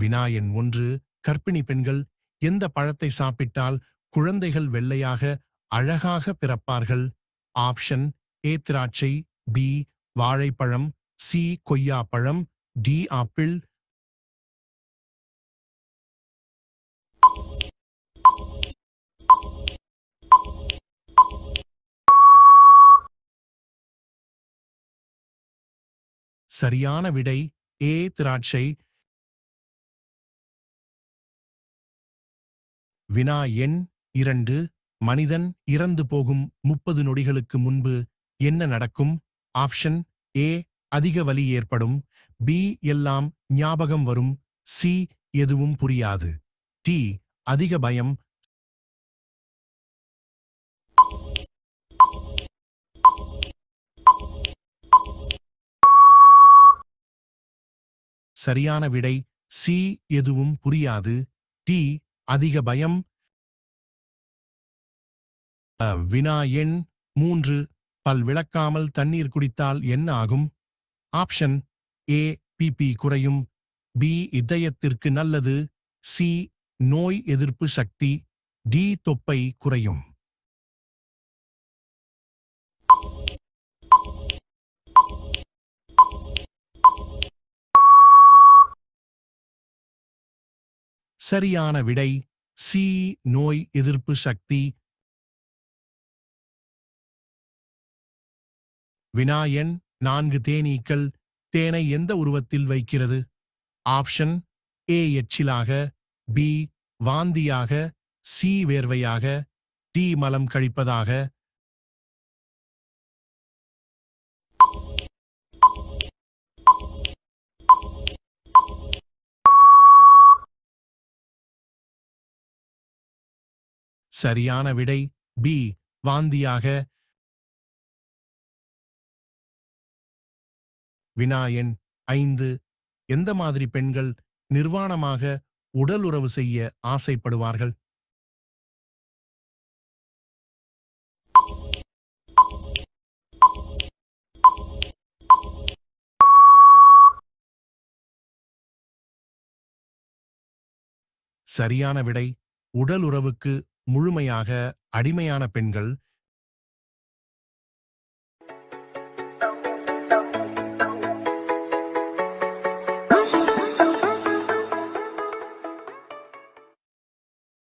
வினாயன் ஒன்று கர்ப்பிணி பெண்கள் எந்த பழத்தை சாப்பிட்டால் குழந்தைகள் வெள்ளையாக அழகாக பிறப்பார்கள்? ஆப்ஷன் ஏ திராட்சை பி வாழைப்பழம் சி கொய்யாப்பழம் டி ஆப்பிள். சரியான விடை ஏ திராட்சை வினா எண் இரண்டு. மனிதன் இறந்து போகும் முப்பது நொடிகளுக்கு முன்பு என்ன நடக்கும்? ஆப்ஷன் ஏ அதிக வலி ஏற்படும். பி எல்லாம் ஞாபகம் வரும். சி எதுவும் புரியாது. டி அதிக பயம். சரியான விடை சி எதுவும் புரியாது. டி அதிக பயம் அ, வினா எண் மூன்று. பல் விளக்காமல் தண்ணீர் குடித்தால் என்ன ஆகும்? ஆப்ஷன் ஏ பிபி குறையும். பி இதயத்திற்கு நல்லது. சி நோய் எதிர்ப்பு சக்தி. டி தொப்பை குறையும். சரியான விடை சி நோய் எதிர்ப்பு சக்தி. வினாயன் நான்கு தேனீக்கள். தேனை எந்த உருவத்தில் வைக்கிறது? ஆப்ஷன் ஏ எச்சிலாக பி வாந்தியாக சி வேர்வையாக டி மலம் கழிப்பதாக. சரியான விடை. பி வாந்தியாக. வினா எண் ஐந்து. எந்த மாதிரி பெண்கள் நிர்வாணமாக உடல் உறவு செய்ய ஆசைப்படுவார்கள்? சரியான விடை. உடல் உறவுக்கு முழுமையாக அடிமையான பெண்கள்